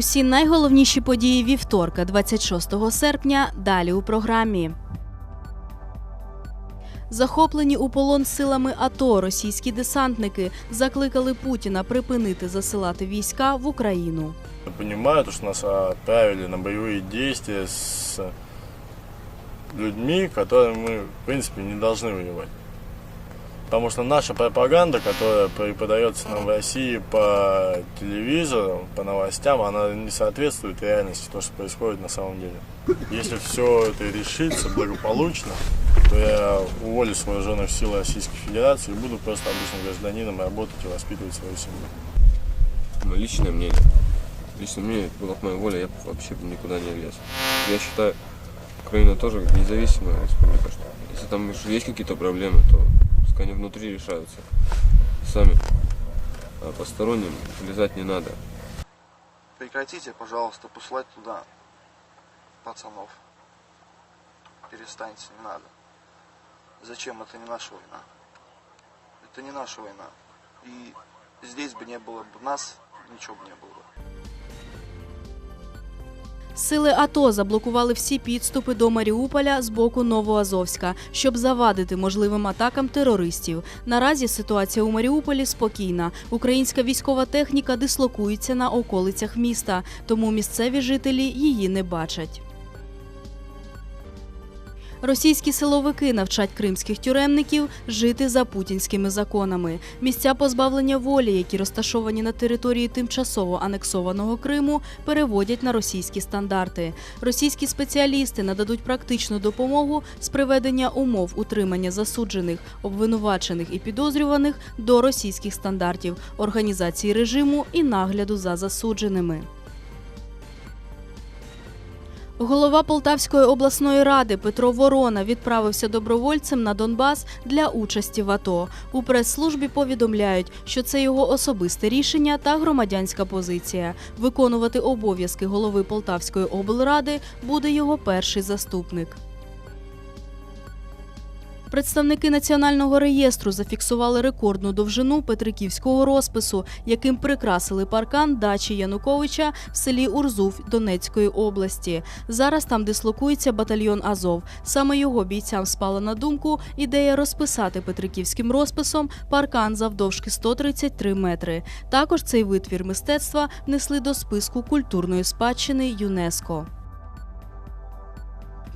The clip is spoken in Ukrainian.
Усі найголовніші події вівторка, 26 серпня. Далі у програмі. Захоплені у полон силами АТО російські десантники закликали Путіна припинити засилати війська в Україну. Я понимаю, то, что нас отправили на боевые действия с людьми, которыми мы, в принципе, не должны воевать. Потому что наша пропаганда, которая преподается нам в России по телевизору, по новостям, она не соответствует реальности, то, что происходит на самом деле. Если все это решится благополучно, то я уволюсь с вооруженных сил Российской Федерации и буду просто обычным гражданином работать и воспитывать свою семью. Ну, личное мнение. Лично мне, была бы моя воля, я вообще бы никуда не лез. Я считаю, Украина тоже независимая республика. Если там есть какие-то проблемы, то пускай они внутри решаются сами. А посторонним влезать не надо. Прекратите, пожалуйста, посылать туда пацанов. Перестаньте, не надо. Зачем? Это не наша война. Это не наша война. И здесь бы не было бы нас, ничего бы не было бы. Сили АТО заблокували всі підступи до Маріуполя з боку Новоазовська, щоб завадити можливим атакам терористів. Наразі ситуація у Маріуполі спокійна. Українська військова техніка дислокується на околицях міста, тому місцеві жителі її не бачать. Російські силовики навчать кримських тюремників жити за путінськими законами. Місця позбавлення волі, які розташовані на території тимчасово анексованого Криму, переводять на російські стандарти. Російські спеціалісти нададуть практичну допомогу з приведення умов утримання засуджених, обвинувачених і підозрюваних до російських стандартів, організації режиму і нагляду за засудженими. Голова Полтавської обласної ради Петро Ворона відправився добровольцем на Донбас для участі в АТО. У прес-службі повідомляють, що це його особисте рішення та громадянська позиція. Виконувати обов'язки голови Полтавської облради буде його перший заступник. Представники національного реєстру зафіксували рекордну довжину Петриківського розпису, яким прикрасили паркан дачі Януковича в селі Урзув Донецької області. Зараз там дислокується батальйон Азов. Саме його бійцям спала на думку ідея розписати Петриківським розписом паркан завдовжки 133 метри. Також цей витвір мистецтва внесли до списку культурної спадщини ЮНЕСКО.